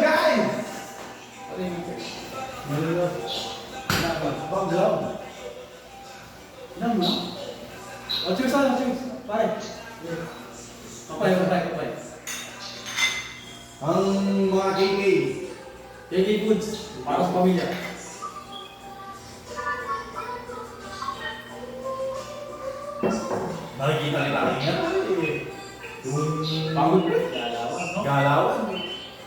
guys! Malilo. Background. Ilan mo? O, cheers na, cheers. Pare. Kapay, kapay, kapay. Ang mga KK. KK Foods, para sa pamilya. Nakikita kita kanina. Yung Pagod. Galawan, no? galawan.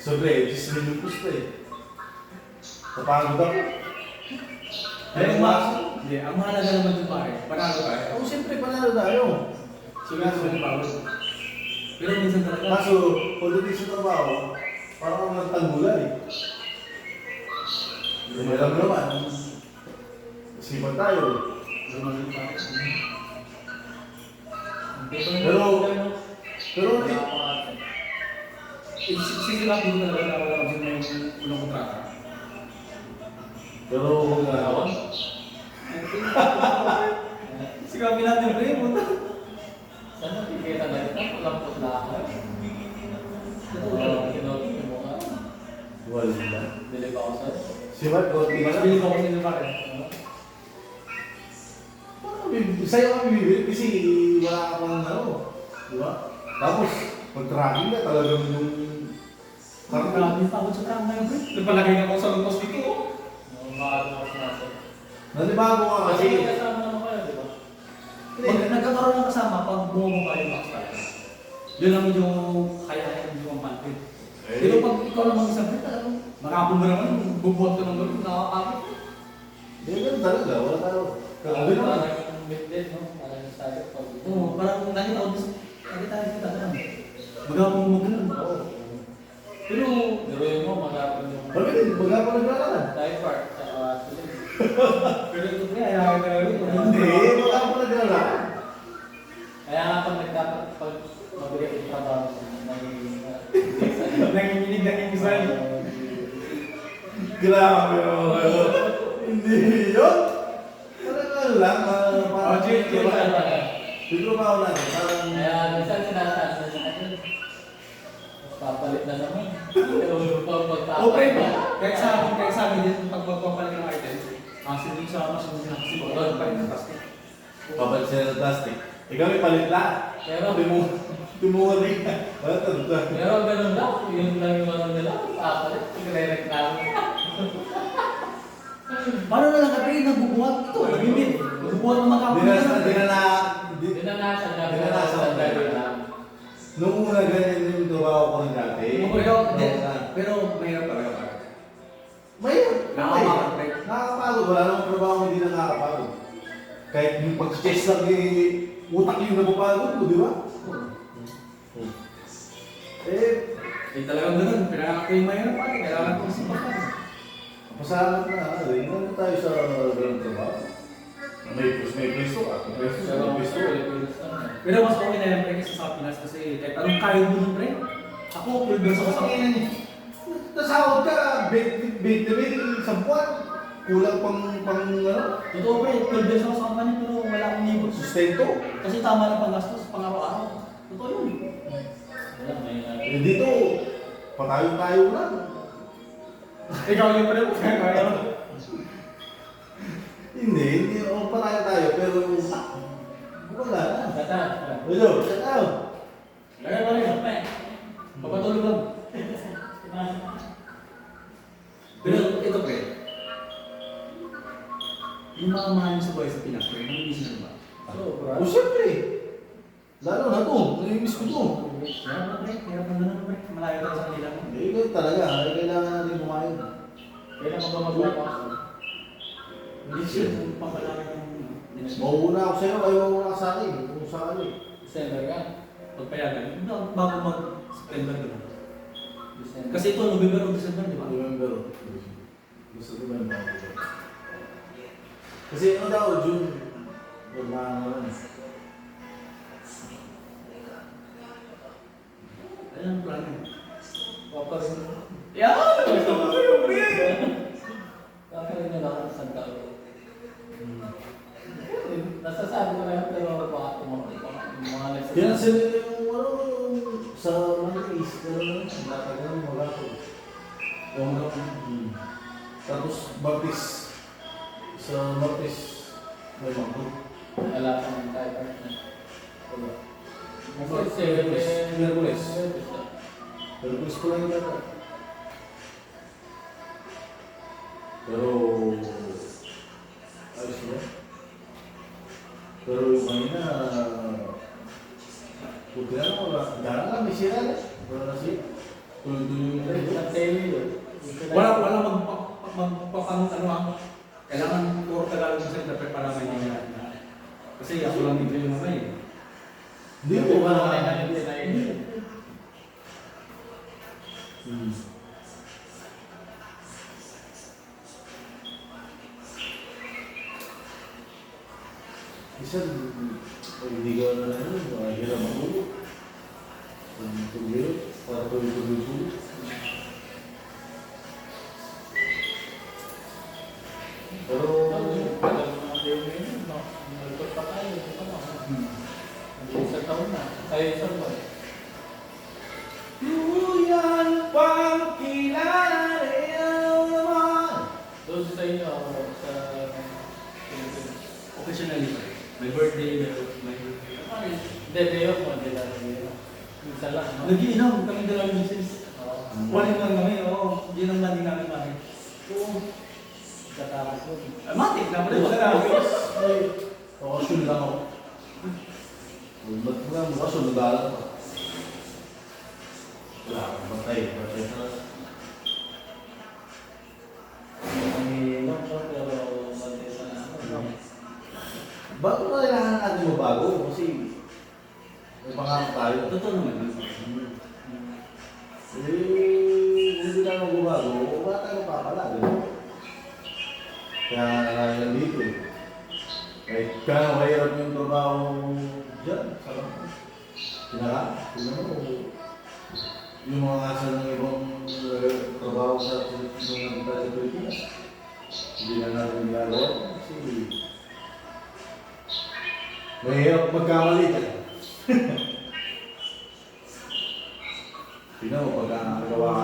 Sobre, just rin yung pusto eh. Kapagod ako. Pero ang ma- hindi, ang mahalaga naman dun pare, panalo ka. Oo, siyempre, panalo tayo. Sige, so yung pagod. Pero minsan talaga, Kaso, pagdating sa trabaho, parang ako nagtanggula eh. Hindi mo alam naman. Sipan tayo. pare. Pero- Pero, eh, Sisilap mo talaga na wala kasi may unang kontrata. pero, Galawan. Sigapin natin pre, puta. Saan nakikita na ito? Walang putlakan. Walang kinoti yung mukha. wala. Bilib ako sa'yo. Sipan, konti Mas na. bilib ako sa inyo pare. Sa'yo kami bibili kasi wala ka pang ano. Di ba? Tapos, pag-tracking ka talagang yung... Parang grabe yung pagod sa trama ngayon pre. Nagpalagay na ako sa lungkos dito. oh. Yung makagawas natin. Nanibago ka Kasi kasi. kasama naman kayo, di ba? Pag nagkakaroon ng kasama, pag bumumo ka yung box talaga. Yun ang medyo kaya-kaya medyo ang pantin. Pero pag ikaw lang mag-isa, pre, talagang makapon mo naman, bubuhat ka ng gano'n, nakakapit. Hindi, ganun talaga. Wala tayo. Kagabi naman. Parang midday, no? Parang sabi pag Oo, parang nakita ko nakita ko kita doon. Magapon mo gano'n. Oo. Pero, Biruin mo, magapon yung Bakit pa naglalakad. Thai part, tsaka tuloy. pero ito pre, ayaw ka na rin. Hindi, baga pa naglalakad. Kaya nga pag nagdapat, pag mabigat yung trabaho, Nanginginig, nangingisan. Grabe oh, kayo. Hindi yun. Talaga lang. ah, Oh, Parang Jay, Jay, Bigro pa ako lang. Parang... Kaya minsan sinasabi na sa akin, papalit na naman. Pero pag magpapalit O pre, na, kahit sa akin, kahit sa akin din, pag magpapalit ng item, kasi din sa mas hindi na kasi baka pa rin ng plastic. Papalit sila ng plastic. Ikaw may palit lahat. Pero, Timu Tumuha rin ka. Wala talaga. pero ganun lang, yun lang yung ano nila, papalit, nagre-reklamo. Paano na lang kami nagbubuhat ito? Nagimit. Nagbubuhat ng mga Di kapatid. na, di na na... di- Yun ang nasa dyan, Dinanasa Nung una ganyan yung trabaho ko ng dati. Pero, pero mahirap talaga pare. Mayroon. Nakakapagod. Nakakapagod. Wala namang trabaho hindi na nakakapagod. Kahit yung pag-chess lang eh, utak yung napapagod mo, di ba? Eh, Eh talagang ganun. Kailangan ko yung mahirap pare. Kailangan ko isipan ka. pasalamat na. Ano, hindi na tayo sa ganun trabaho. May pwesto, may pwesto ka. May Pero may lang eh. Pero mas okay na yan pre kasi sa Pinas kasi kahit anong kaya mo dun pre. Ako, full verse ako sa ina niya. Nasahod ka, 20 mil, isang buwan. Kulang pang, pang, ano, Totoo pre, full verse ako sa company pero wala akong libot. sustento. Kasi tama lang panggastos pang araw-araw. Totoo yun. Wala, may uh, Eh dito, patayo-tayo lang. Ikaw yung pre, kaya mo. Hindi, hindi ako patayo-tayo, pero wala na. Kata, Hello, shut out. Lagay pa rin. Papatulog lang. Pero ito pre, yung mga mahal niyo sa buhay sa Pinas, pre, namimiss na ba? sobra. O siyempre, lalo na to, nangimiss ko to. Kaya ba pre, kaya pa ganun pre, malayo tayo sa kanila. Ganun talaga, kailangan natin kumain. Kailan ka ba magpapasok? Hindi siya yung pampalaki ng mo. Mauuna ako sa'yo, kayo mauuna ka sa akin, kung sakali. December ka. Pagpayagan, bago mag-September doon. December. Kasi ito, November o December, di ba? November. Gusto ko ba yung mga Kasi ano daw, June. Na naman. Ayan ang plano. Paparin. Yan! Gusto ko yung Paparin na lang sa Cruz. Nasasabi ko na yun, pero baka tumakbo pa. Nagsasabi. Kaya sila yung ano, sa mga isip ko naman, ang tatagal ng mga ako. Oo nga. Hmm. Tapos, Baptis. Sa Baptis, may mangkot. Wala pa ng tayo. Wala. Kasi, Miyerkules. Pero gusto ko lang yung data. Isa, pag hindi ka na ano, mahirap. Ang tulog, para tuloy-tuloy-tuloy. Pero, Isang taon na. Ay, isang buwan. Lang kami, oo. Hindi naman din namin kami. Oo. Katapos ko. Ah, Matik na pala. Wala na. Ay, bakasyon lang ako. Ba't mo nga, bakasyon, nag-aaral pa. Wala akong batay, batay na. Bago na kailangan natin mabago kasi may pangako tayo. Totoo naman. Wala. Diba? Kaya nalayan dito eh. Kahit kaya mahirap yung trabaho dyan, sa kampo. Kinaka, tingnan mo, yung mga asal ng ibang eh, trabaho sa mga kita sa Pilipinas. Hindi na natin ginagawa kasi mahirap magkamali ka. Tingnan mo, pagka nagawa ka